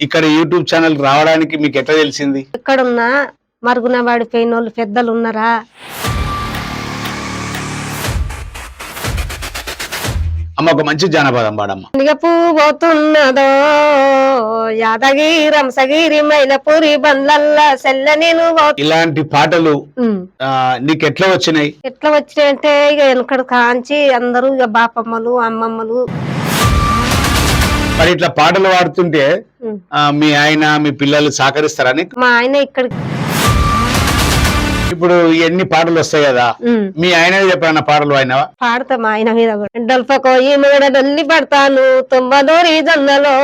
ఇక్కడ YouTube channel రావడానికి మీకు ఎట్లా తెలిసింది? ఎక్కడున్నా మరుగున వాడిపోయిన వాళ్ళు పెద్దలు ఉన్నారా? అమ్మ ఒక మంచి జానపదం పాడమ్మ. ఇక పోతున్నదో యాదగిరి రంసగిరి మైలపూరి బండ్లల్లా సెల్ల నేను ఇలాంటి పాటలు. ఆ, నీకు ఎట్లా వచ్చినాయి? ఎట్లా వచ్చినాయంటే ఇక వెనకడు కాంచి అందరూ ఇక బాపమ్మలు అమ్మమ్మలు. మరి ఇట్లా పాటలు పాడుతుంటే మీ ఆయన మీ పిల్లలు సహకరిస్తారా నీకు? మా ఆయన ఇక్కడికి ఇప్పుడు ఎన్ని పాటలు వస్తాయి కదా. మీ ఆయన చెప్పారన్న పాటలు అయినవా పాడతా మా ఆయన మీద డొల్పకో ఈ పడతాను తొంభదూరి జొన్నలో.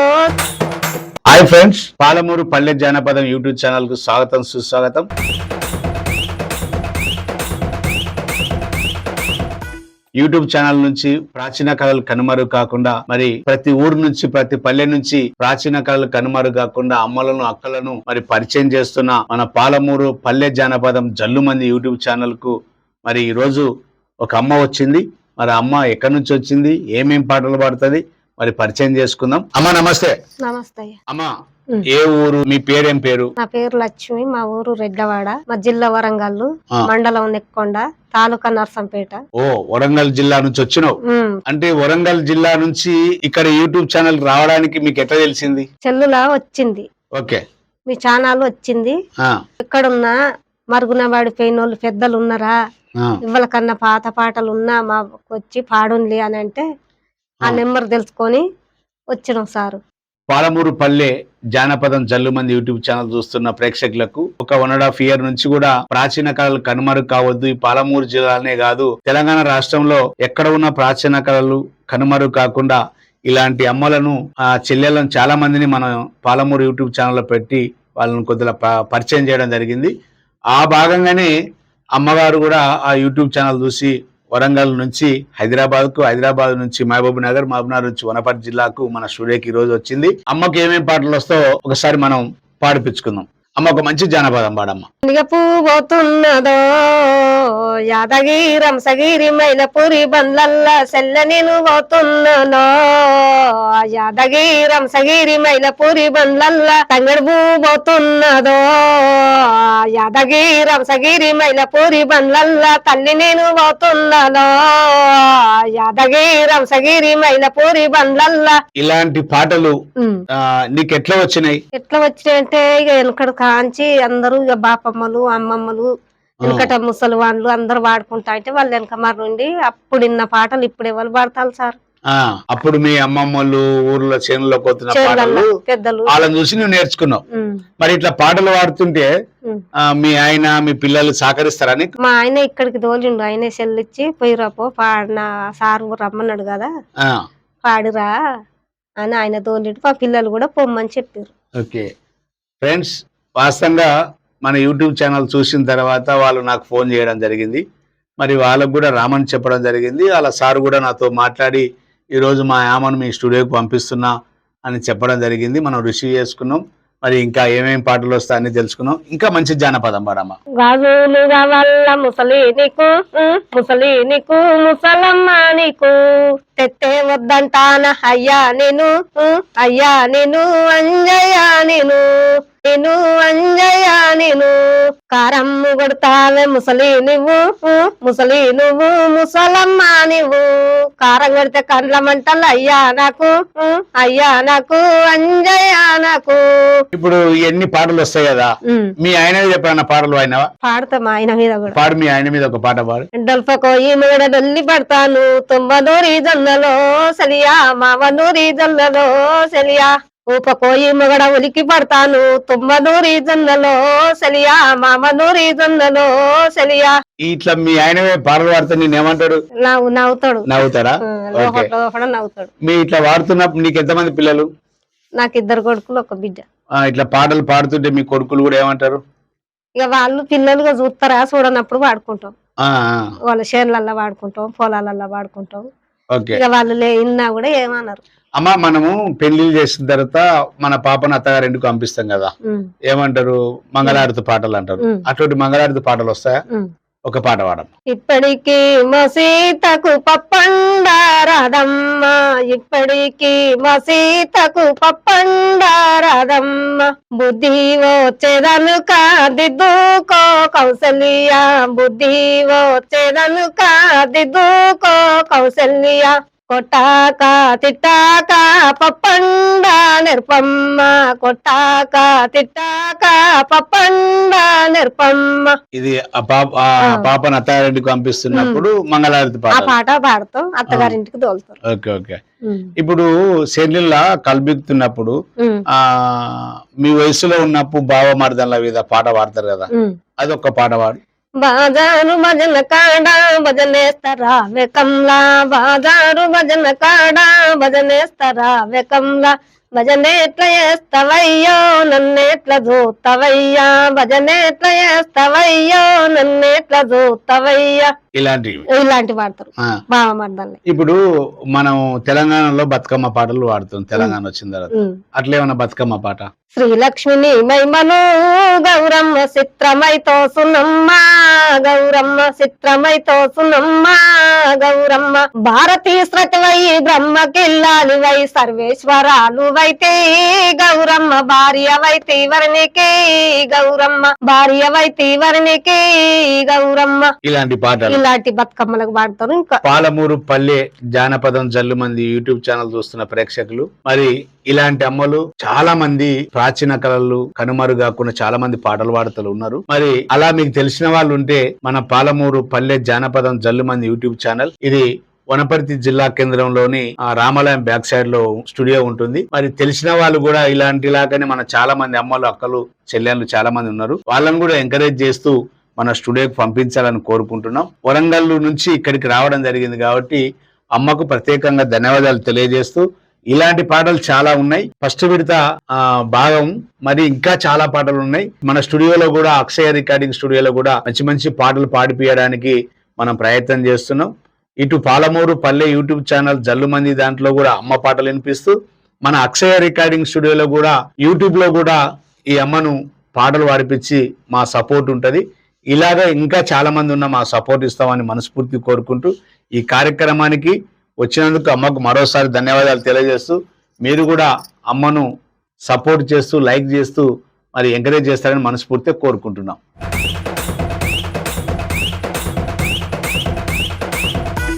హాయ్ ఫ్రెండ్స్ పాలమూరు పల్లె జానపదం యూట్యూబ్ ఛానల్కు స్వాగతం సుస్వాగతం. యూట్యూబ్ ఛానల్ నుంచి ప్రాచీన కళలు కనుమరు కాకుండా మరి ప్రతి ఊరు నుంచి ప్రతి పల్లె నుంచి ప్రాచీన కళలు కనుమరు కాకుండా అమ్మలను అక్కలను మరి పరిచయం చేస్తున్న మన పాలమూరు పల్లె జానపదం జల్లుమంది యూట్యూబ్ ఛానల్కు మరి ఈ రోజు ఒక అమ్మ వచ్చింది మరి అమ్మ ఎక్కడి నుంచి వచ్చింది ఏమేం పాటలు పాడుతుంది మరి పరిచయం చేసుకుందాం అమ్మ నమస్తే నమస్తే. అమ్మా. ఏ ఊరు? మీ పేరేం పేరు? నా పేరు లక్ష్మి మా ఊరు రెడ్లవాడ మా జిల్లా వరంగల్. మండలం నెక్కొండ తాలూకా నర్సంపేట. ఓ వరంగల్ జిల్లా నుంచి వచ్చినావు. అంటే వరంగల్ జిల్లా నుంచి ఇక్కడ యూట్యూబ్ ఛానల్ రావడానికి మీకు ఎట్లా తెలిసింది? చెల్లులా వచ్చింది. ఓకే. మీ ఛానల్ వచ్చింది. ఆ, ఎక్కడున్నా మరుగున వాడిపోయిన వాళ్ళు పెద్దలు ఉన్నారా ఆ, ఇవ్వలకన్నా పాత పాటలు ఉన్నా మాకు వచ్చి పాడుండి అని అంటే ఆ. నెంబర్ తెలుసుకొని వచ్చినాం సారు. పాలమూరు పల్లె జానపదం జల్లుమంది యూట్యూబ్ ఛానల్ చూస్తున్న ప్రేక్షకులకు ఒక వన్ అండ్ హాఫ్ ఇయర్ నుంచి కూడా ప్రాచీన కళలు కనుమరు కావద్దు. ఈ పాలమూరు జిల్లానే కాదు తెలంగాణ రాష్ట్రంలో ఎక్కడ ఉన్న ప్రాచీన కళలు కనుమరు కాకుండా ఇలాంటి అమ్మలను ఆ చెల్లెలను చాలా మందిని మనం పాలమూరు యూట్యూబ్ ఛానల్లో పెట్టి వాళ్ళని కొద్దిగా ప- పరిచయం చేయడం జరిగింది. ఆ భాగంగానే అమ్మగారు కూడా ఆ యూట్యూబ్ ఛానల్ చూసి వరంగల్ నుంచి హైదరాబాద్కు హైదరాబాద్ నుంచి మహబూబ్ నగర్ మహబూబ్ నగర్ నుంచి వనపర్తి జిల్లాకు మన స్టూడియోకి ఈ రోజు వచ్చింది. అమ్మకి ఏమేమి పాటలు వస్తాయో ఒకసారి మనం పాడిపించుకుందాం. అమ్మ ఒక మంచి జానపదం పాడమ్మ. పోతున్నదో యాదగిరి రంసగిరి మైలపూరి బండ్లల్లా సెల్ల నేను పోతున్నానో యాదగిరి రంసగిరి మైలపూరి బండ్లల్లా తంగడు పోతున్నదో యాదగిరి రంసగిరి మైలపూరి బండ్లల్లా తల్లి నేను పోతున్నానో యాదగిరి రంసగిరి మైలపూరి బండ్లల్లా. ఇలాంటి పాటలు నీకు ఎట్లా వచ్చినాయి? ఎట్లా వచ్చినాయంటే ఇక వెనకడు కాంచి అందరూ ఇక బాపమ్మలు అమ్మమ్మలు వెనకట ముసలి వాళ్ళు అందరూ వాడుకుంటా అంటే వాళ్ళు వెనక మరి నుండి అప్పుడు ఇన్న పాటలు ఇప్పుడు ఎవరు పాడతారు సార్. అప్పుడు మీ అమ్మమ్మలు ఊర్లో చేనులో కొత్తున్న చేనులల్లో పాటలు పెద్దలు. వాళ్ళని చూసి నువ్వు నేర్చుకున్నావు. మరి ఇట్లా పాటలు పాడుతుంటే మీ ఆయన మీ పిల్లలు సహకరిస్తారా నీకు? మా ఆయన ఇక్కడికి తోలిండు. ఆయనే చెల్లిచ్చి పోయిరాపో పాడిన సారు రమ్మన్నాడు కదా పాడిరా అని ఆయన తోలిండు. మా పిల్లలు కూడా పొమ్మని చెప్పారు ఓకే. ఫ్రెండ్స్ వాస్తవంగా మన యూట్యూబ్ ఛానల్ చూసిన తర్వాత వాళ్ళు నాకు ఫోన్ చేయడం జరిగింది. మరి వాళ్ళకు కూడా రామని చెప్పడం జరిగింది. వాళ్ళ సార్ కూడా నాతో మాట్లాడి ఈరోజు మా యామను మీ స్టూడియోకి పంపిస్తున్నా అని చెప్పడం జరిగింది. మనం రిసీవ్ చేసుకున్నాం. మరి ఇంకా ఏమేమి పాటలు వస్తాయని తెలుసుకున్నాం. ఇంకా మంచి జానపదం పాడమ్మ. గాజులు ముసలి నీకు ముసలి నీకు ముసలమ్మ నీకు. తెత్తే వద్దంటాన అయ్యా నేను అయ్యా నేను అంజయ్య నేను. నేను అంజయ్య నేను కారమ్ము కొడతావే ముసలి నువ్వు ముసలి నువ్వు ముసలమ్మ నువ్వు. కారం కొడితే కండ్ల మంటలు అయ్యా నాకు అయ్యా నాకు అంజయ్య నాకు. ఇప్పుడు ఎన్ని పాటలు వస్తాయి కదా? మీ ఆయన చెప్పారన్న పాటలు అయినవా పాడతా మా ఆయన మీద కూడా. పాడు మీ ఆయన మీద ఒక పాట పాడు. ఈ మీద డొల్లి పడతాను తొంభదూరి జొన్నలో సలియా మావనూరి జొన్నలో సలియా. ఊపకో ఈ మొగడ ఉలికి పడతాను. తొంభదూరి జొన్నలో సలియా మామనూరి జొన్నలో సలియా. ఇట్లా మీ ఆయన పాటలు పాడితే నేను ఏమంటాడు నవ్వు నవ్వుతాడు. లోపల నవ్వుతాడు. మీ ఇట్లా వాడుతున్నప్పుడు నీకు ఎంతమంది పిల్లలు? నాకు ఇద్దరు కొడుకులు ఒక బిడ్డ. ఇట్లా పాటలు పాడుతుంటే మీ కొడుకులు కూడా ఏమంటారు? ఇక వాళ్ళు పిల్లలుగా చూస్తారా? చూడనప్పుడు వాడుకుంటాం. వాళ్ళ చేనులల్లో వాడుకుంటాం పొలాలల్లో వాడుకుంటాం. ఇక వాళ్ళు లే ఇన్నా కూడా ఏమన్నారు అమ్మ మనము పెళ్ళిళ్ళు చేసిన తర్వాత మన పాపను అత్తగారింటికి పంపిస్తాం కదా. ఏమంటారు? మంగళారతి పాటలు అంటారు. అటువంటి మంగళారతి పాటలు వస్తాయా. ఒక పాట పాడమ్మ ఇప్పటికి మా సీతకు పప్పండారదమ్మ. ఇప్పటికి మా సీతకు పప్పండారాధమ్మ బుద్ధి వచ్చేదనుక దిద్దుకో కౌసల్య. బుద్ధి వచ్చేదనుక దిద్దుకో కౌసల్య. కొట్టాక తిట్టాక పప్పండ నిర్పమ్మ. కొట్టాక తిట్టాక పప్పండ నిర్పమ్మ. ఇది పాప. పాపను అత్తారింటికి పంపిస్తున్నప్పుడు మంగళారతి ఆ పాట పాట పాడతాం అత్తగారింటికి తోలుతాం. Okay okay. ఇప్పుడు సెల్లులా కల్పిస్తున్నప్పుడు ఆ మీ వయసులో ఉన్నప్పుడు బావ మరదల మీద పాట పాడతారు కదా. అది ఒక్క పాట పాడు. బాజారు భజన కాడా భజనేస్తరా వెకంలా? బాజారు భజన కాడా భజనేస్తరా వెకంలా? భజనేట్ల చేస్తవయ్యో నన్నేట్ల చూస్తవయ్యా భజనేట్ల చేస్తవయ్యో నన్నేట్ల చూస్తవయ్యా ఇలాంటివి. ఇలాంటి పాడతారు ఆ. బావ మర్దాన్ని ఇప్పుడు మనం తెలంగాణలో బతుకమ్మ పాటలు పాడుతాం తెలంగాణ వచ్చిన తర్వాత. అట్లా ఏమన్నా బతుకమ్మ పాట? శ్రీలక్ష్మిని మైమను గౌరమ్మ చిత్రమైతో సునమ్మ గౌరమ్మ చిత్రమైతో సునమ్మ గౌరమ్మ. భారతీ శ్రతివై బ్రహ్మ కిల్లాలి వై సర్వేశ్వరాలు వైతే గౌరమ్మ భార్య వైతి వర్ణికి గౌరమ్మ భార్య వైతి వర్ణికి గౌరమ్మ. ఇలాంటి పాటలు. లాంటి బతుకమ్మలకు వాడతారు. ఇంకా పాలమూరు పల్లె జానపదం జల్లు మంది యూట్యూబ్ ఛానల్ చూస్తున్న ప్రేక్షకులు. మరి ఇలాంటి అమ్మలు చాలా మంది ప్రాచీన కళలు కనుమరుగాకుండా చాలా మంది పాటలు పాడుతూ ఉన్నారు. మరి అలా మీకు తెలిసిన వాళ్ళు ఉంటే మన పాలమూరు పల్లె జానపదం జల్లు మంది యూట్యూబ్ ఛానల్. ఇది వనపర్తి జిల్లా కేంద్రంలోని ఆ రామాలయం బ్యాక్ సైడ్లో స్టూడియో ఉంటుంది. మరి తెలిసిన వాళ్ళు కూడా ఇలాంటి లాగానే మన చాలా మంది అమ్మలు అక్కలు చెల్లెళ్ళు చాలా మంది ఉన్నారు. వాళ్ళని కూడా ఎంకరేజ్ చేస్తూ మన స్టూడియోకి పంపించాలని కోరుకుంటున్నాం. వరంగల్ నుంచి ఇక్కడికి రావడం జరిగింది కాబట్టి అమ్మకు ప్రత్యేకంగా ధన్యవాదాలు తెలియజేస్తూ ఇలాంటి పాటలు చాలా ఉన్నాయి. ఫస్ట్ విడత భాగం మరి ఇంకా చాలా పాటలు ఉన్నాయి. మన స్టూడియోలో కూడా అక్షయ రికార్డింగ్ స్టూడియోలో కూడా మంచి మంచి పాటలు పాడిపియడానికి మనం ప్రయత్నం చేస్తున్నాం. ఇటు పాలమూరు పల్లె యూట్యూబ్ ఛానల్ జల్లు మంది దాంట్లో కూడా అమ్మ పాటలు వినిపిస్తూ మన అక్షయ రికార్డింగ్ స్టూడియోలో కూడా యూట్యూబ్లో కూడా ఈ అమ్మను పాటలు పాడిపించి మా సపోర్ట్ ఉంటుంది. ఇలాగా ఇంకా చాలామంది ఉన్న మా సపోర్ట్ ఇస్తామని మనస్ఫూర్తి కోరుకుంటూ ఈ కార్యక్రమానికి వచ్చినందుకు అమ్మకు మరోసారి ధన్యవాదాలు తెలియజేస్తూ మీరు కూడా అమ్మను సపోర్ట్ చేస్తూ లైక్ చేస్తూ మరి ఎంకరేజ్ చేస్తారని మనస్ఫూర్తిగా కోరుకుంటున్నాం.